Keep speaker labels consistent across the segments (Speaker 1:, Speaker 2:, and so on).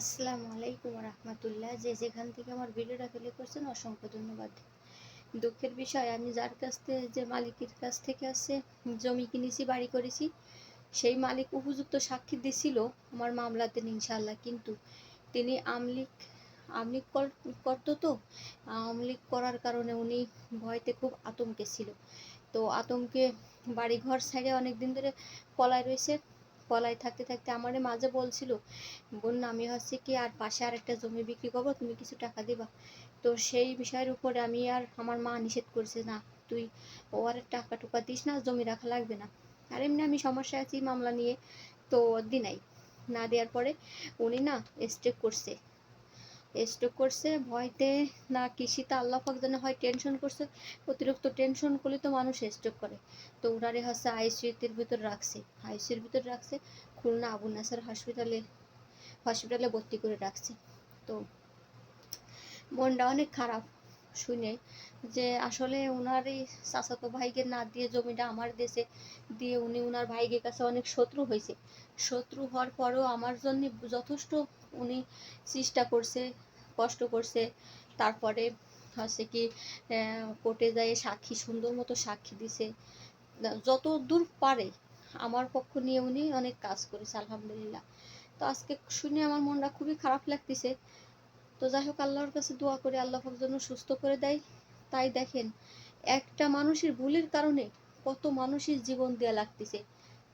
Speaker 1: আসসালামু আলাইকুম রহমতুল্লাহ। যে যেখান থেকে আমার ভিডিওটা প্লে করছেন, অসংখ্য ধন্যবাদ। দুঃখের বিষয়, আমি যার কাছ থেকে, যে মালিকের কাছ থেকে আছে, জমি কিনেছি, বাড়ি করেছি, সেই মালিক উপযুক্ত সাক্ষী দিছিল আমার মামলাতে ইনশাল্লাহ কিন্তু তিনি আমলিক আমলিক কর- করতো তো, আমলিক করার কারণে উনি ভয়তে খুব আতঙ্কে ছিল। তো আতঙ্কে বাড়ি ঘর সাইডে অনেক দিন ধরে পলায় রয়েছে। পলায় থাকতে থাকতে আমারে মাঝে বলছিল বোন আমি হচ্ছে কি আর পাশে আর একটা জমি বিক্রি করব, তুমি কিছু টাকা দিবা। তো সেই বিষয়ের উপরে আমি আর আমার মা নিষেধ করছে, না, তুই ও আর টাকা টুকা দিস না, জমি রাখা লাগবে না। আর এমনি আমি সমস্যা আছি, মামলা নিয়ে তো দি নাই না দেওয়ার পরে উনি না স্ট্রেক করছে। স্ট্রোক করছে, ভয়তে না কৃষিতে আল্লাহ পাক জানে হয় টেনশন করছে, অতিরিক্ত টেনশন করলে তো মানুষ স্ট্রোক করে। তো ওনারে হচ্ছে আইসিইউতের ভিতর রাখছে আইসিউর ভিতর রাখছে, খুলনা আবু নাসার হসপিটালে হসপিটালে ভর্তি করে রাখছে। তো মনটা অনেক খারাপ। শুনে যে আসলে ওনার এই চাচাতো ভাইকে না দিয়ে জমিটা আমার দেশে দিয়ে উনি ওনার ভাইকে কাছে অনেক শত্রু হয়েছে। শত্রু হওয়ার পরেও আমার জন্য যথেষ্ট উনি চেষ্টা করছে, কষ্ট করছে। তারপরে হচ্ছে কি কোর্টে যায় সাক্ষী, সুন্দর মতো সাক্ষী দিছে। যত দূর পারে আমার পক্ষ নিয়ে উনি অনেক কাজ করেছে, আলহামদুলিল্লাহ। তো আজকে শুনে আমার মনটা খুবই খারাপ লাগতেছে। তো যাই হোক, আল্লাহর কাছে দোয়া করে, আল্লাহ যেন সুস্থ করে দেয়। তাই দেখেন, একটা মানুষের ভুলের কারণে কত মানুষের জীবন দেয়া লাগতেছে,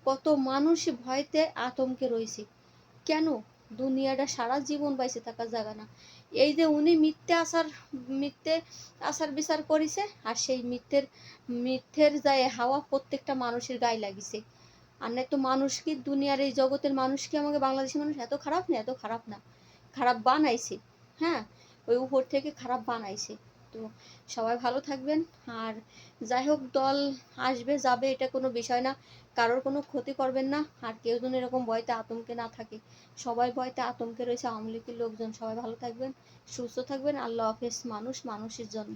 Speaker 1: কত মানুষ ভয়তে আতঙ্কে রয়েছে। কেন? দুনিয়াটা সারা জীবন বাইসে থাকার জায়গা না। এই যে উনি মিথ্যে আসার মিথ্যে আসার বিচার করেছে, আর সেই মিথ্যের মিথ্যের যায় হাওয়া প্রত্যেকটা মানুষের গায়ে লাগিছে। আর না তো মানুষ কি দুনিয়ার এই জগতের মানুষ কি আমাকে বাংলাদেশের মানুষ? এত খারাপ না, এত খারাপ না। খারাপ বানাইছে। হ্যাঁ ওই উপর থেকে খারাপ বানাইছে। তো সবাই ভালো থাকবেন। আর যাই হোক, দল আসবে, যাবে, এটা কোনো বিষয় না। কারোর কোনো ক্ষতি করবেন না। আর কেউ যেন এরকম ভয়তে আতঙ্কে না থাকে। সবাই ভয়তে আতঙ্কে রয়েছে, আওয়ামী লীগের লোকজন। সবাই ভালো থাকবেন, সুস্থ থাকবেন। আল্লাহ হাফেজ মানুষ, মানুষের জন্য।